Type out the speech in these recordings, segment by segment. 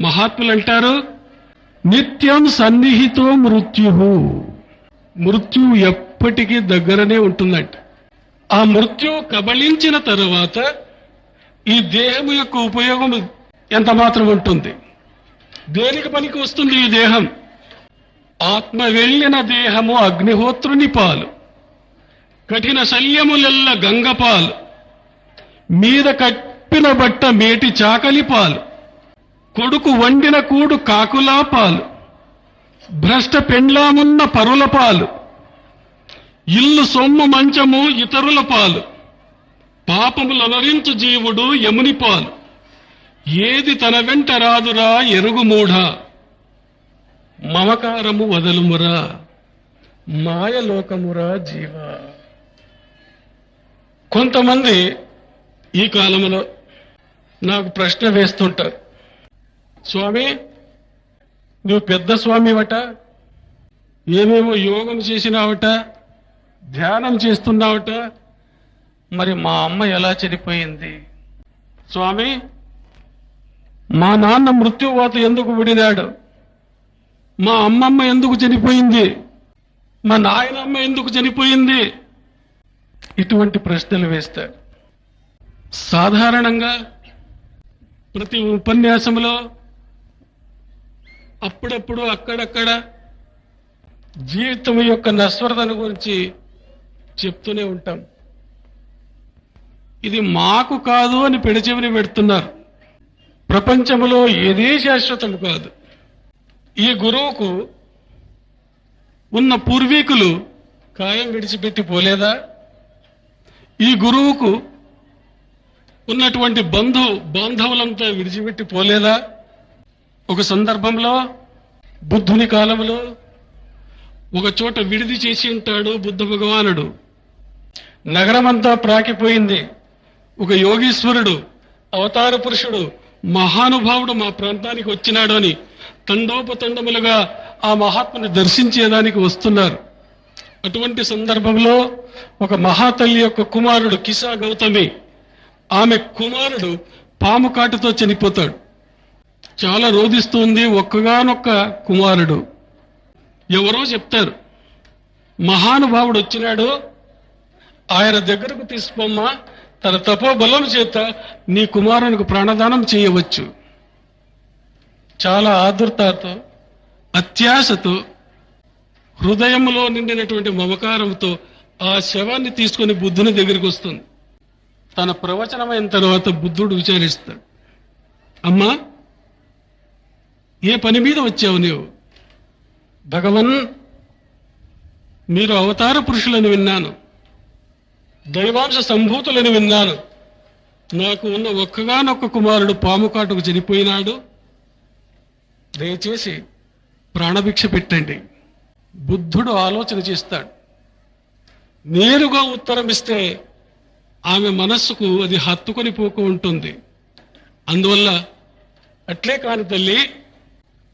మహాత్ములు అంటారు నిత్యం సన్నిహితో మృత్యు మృత్యువు ఎప్పటికీ దగ్గరనే ఉంటుందంట. ఆ మృత్యు కబళించిన తరువాత ఈ దేహము యొక్క ఉపయోగం ఎంత మాత్రం ఉంటుంది? దేనికి పనికి వస్తుంది ఈ దేహం? ఆత్మ వెళ్ళిన దేహము అగ్నిహోత్రుని పాలు. కఠిన శల్యములెల్ల గంగపాలు మీద కప్పిన బట్ట మేటి చాకలి పాలు. కొడుకు వండిన కూడు కాకులా పాలు భ్రష్ట పెండ్లామున్న పరుల పాలు ఇల్లు సొమ్ము మంచము ఇతరుల పాలు పాపములనరించు జీవుడు యముని పాలు. ఏది తన వెంట రాదురా ఎరుగుమూఢ మమకారము వదలుమురా మాయలోకమురా జీవ. కొంతమంది ఈ కాలంలో నాకు ప్రశ్న వేస్తుంటారు. స్వామి నువ్వు పెద్ద స్వామివట ఏమేమో యోగం చేసినావట ధ్యానం చేస్తున్నావట మరి మా అమ్మ ఎలా చనిపోయింది? స్వామి మా నాన్న మృత్యువాత ఎందుకు విడినాడు? మా అమ్మమ్మ ఎందుకు చనిపోయింది? మా నాయనమ్మ ఎందుకు చనిపోయింది? ఇటువంటి ప్రశ్నలు వేస్తారు. సాధారణంగా ప్రతి ఉపన్యాసంలో అప్పుడప్పుడు అక్కడక్కడ జీవితం యొక్క నశ్వరతను గురించి చెప్తూనే ఉంటాం. ఇది మాకు కాదు అని పెడచెవిని పెడుతున్నారు. ప్రపంచంలో ఏదే శాశ్వతం కాదు. ఈ గురువుకు ఉన్న పూర్వీకులు కాయం విడిచిపెట్టి పోలేదా? ఈ గురువుకు ఉన్నటువంటి బంధు బాంధవులంతా విడిచిపెట్టి పోలేదా? ఒక సందర్భంలో బుద్ధుని కాలంలో ఒక చోట విడిది చేసి ఉంటాడు బుద్ధ భగవానుడు. నగరమంతా ప్రాకిపోయింది. ఒక యోగీశ్వరుడు అవతార పురుషుడు మహానుభావుడు మా ప్రాంతానికి వచ్చినాడు అని తండోపతండములుగా ఆ మహాత్ముని దర్శించేదానికి వస్తున్నారు. అటువంటి సందర్భంలో ఒక మహాతల్లి యొక్క కుమారుడు కిసా గౌతమి ఆమె కుమారుడు పాము కాటుతో చనిపోతాడు. చాలా రోధిస్తుంది ఒక్కగానొక్క కుమారుడు. ఎవరో చెప్తారు మహానుభావుడు వచ్చినాడు ఆయన దగ్గరకు తీసుకోమ్మా తన తపోబలం చేత నీ కుమారునికి ప్రాణదానం చేయవచ్చు. చాలా ఆదుర్తతో అత్యాశతో హృదయంలో నిండినటువంటి మమకారంతో ఆ శవాన్ని తీసుకొని బుద్ధుని దగ్గరికి వస్తుంది. తన ప్రవచనమైన తర్వాత బుద్ధుడు విచారిస్తాడు. అమ్మా ఏ పని మీద వచ్చావు నీవు? భగవన్ మీరు అవతార పురుషులను విన్నాను. దైవాంశ సంభూతులను విన్నాను. నాకు ఉన్న ఒక్కగానొక్క కుమారుడు పాము కాటుకు చనిపోయినాడు. దయచేసి ప్రాణభిక్ష పెట్టండి. బుద్ధుడు ఆలోచన చేస్తాడు. నేరుగా ఉత్తరం ఇస్తే ఆమె మనస్సుకు అది హత్తుకొని పోకు ఉంటుంది. అందువల్ల అట్లే కాని తల్లి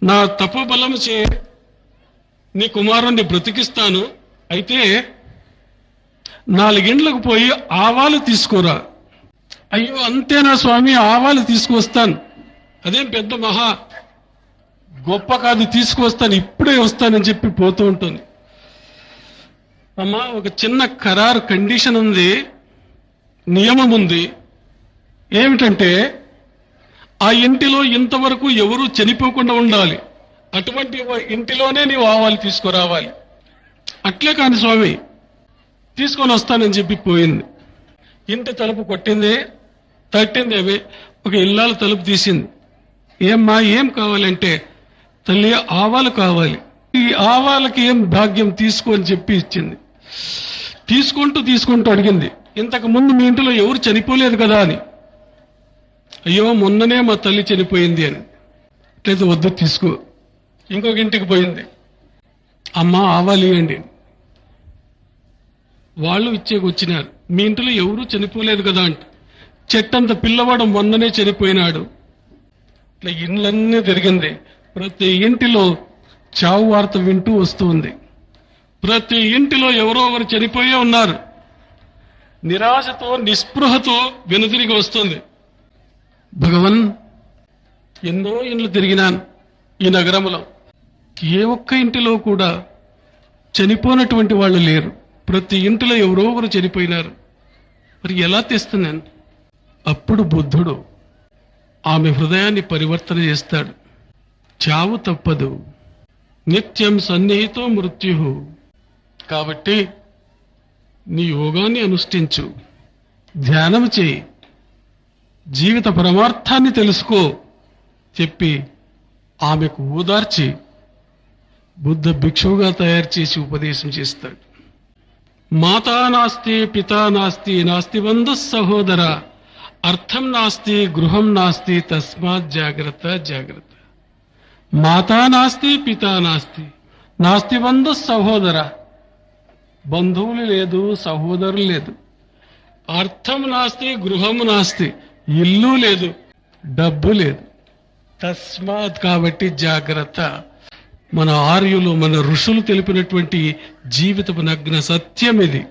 నా తపబలం చే నీ కుమారుణ్ణి బ్రతికిస్తాను. అయితే నాలుగిండ్లకు పోయి ఆవాలు తీసుకురా. అయ్యో అంతేనా స్వామి ఆవాలు తీసుకువస్తాను. అదేం పెద్ద మహా గొప్ప కాదు తీసుకువస్తాను ఇప్పుడే వస్తానని చెప్పి పోతూ ఉంటుంది. అమ్మా ఒక చిన్న ఖరారు కండిషన్ ఉంది నియమం ఉంది. ఏమిటంటే ఆ ఇంటిలో ఇంతవరకు ఎవరు చనిపోకుండా ఉండాలి. అటువంటి ఇంటిలోనే నీవు ఆవాలు తీసుకురావాలి. అట్లే కాని స్వామి తీసుకొని వస్తానని చెప్పి పోయింది. ఇంటి తలుపు కొట్టింది తట్టింది అవి ఒక ఇల్లాల తలుపు తీసింది. ఏమ్మా ఏం కావాలంటే తల్లి ఆవాలు కావాలి. ఈ ఆవాలకి ఏం భాగ్యం తీసుకో అని చెప్పి ఇచ్చింది. తీసుకుంటూ తీసుకుంటూ అడిగింది. ఇంతకు ముందు మీ ఇంటిలో ఎవరు చనిపోలేదు కదా అని. అయ్యో మొన్ననే మా తల్లి చనిపోయింది అని. లేదు వద్దు తీసుకో. ఇంకొక ఇంటికి పోయింది. అమ్మ ఆవాలి అండి వాళ్ళు ఇచ్చేకి వచ్చినారు. మీ ఇంటిలో ఎవరూ చనిపోలేదు కదా అంట. చెట్టంత పిల్లవాడు మొన్ననే చనిపోయినాడు. ఇట్లా ఇండ్లన్నీ తిరిగింది. ప్రతి ఇంటిలో చావు వార్త వింటూ వస్తుంది. ప్రతి ఇంటిలో ఎవరో ఒకరు చనిపోయే ఉన్నారు. నిరాశతో నిస్పృహతో వెనుదిరిగి వస్తుంది. భగవన్ ఎన్నో ఇండ్లు తిరిగినాను ఈ నగరంలో ఏ ఒక్క ఇంటిలో కూడా చనిపోనటువంటి వాళ్ళు లేరు. ప్రతి ఇంటిలో ఎవరో ఒకరు చనిపోయినారు. మరి ఎలా తెస్తున్నాను? అప్పుడు బుద్ధుడు ఆమె హృదయాన్ని పరివర్తన చేస్తాడు. చావు తప్పదు. నిత్యం సన్నిహితో మృత్యు కాబట్టి నీ యోగాన్ని అనుష్ఠించు. ధ్యానం చేయి. జీవిత పరమార్థాన్ని తెలుసుకో చెప్పి ఆమెకు ఓదార్చి బుద్ధ భిక్షువుగా తయారు చేసి ఉపదేశం చేస్తాడు. మాతా నాస్తి పితా నాస్తి నాస్తి బంధు సహోదర అర్థం నాస్తి గృహం నాస్తి తస్మాత్ జాగ్రత్త జాగ్రత్త. మాతా నాస్తి పితా నాస్తి నాస్తి బంధు సహోదర. బంధువులు లేదు సహోదరులు లేదు. అర్థం నాస్తి గృహం నాస్తి ఇల్లు లేదు డబ్బు లేదు. తస్మాత్ కాబట్టి జాగ్రత్త. మన ఆర్యులు మన ఋషులు తెలిపినటువంటి జీవితపు నగ్న సత్యం ఇది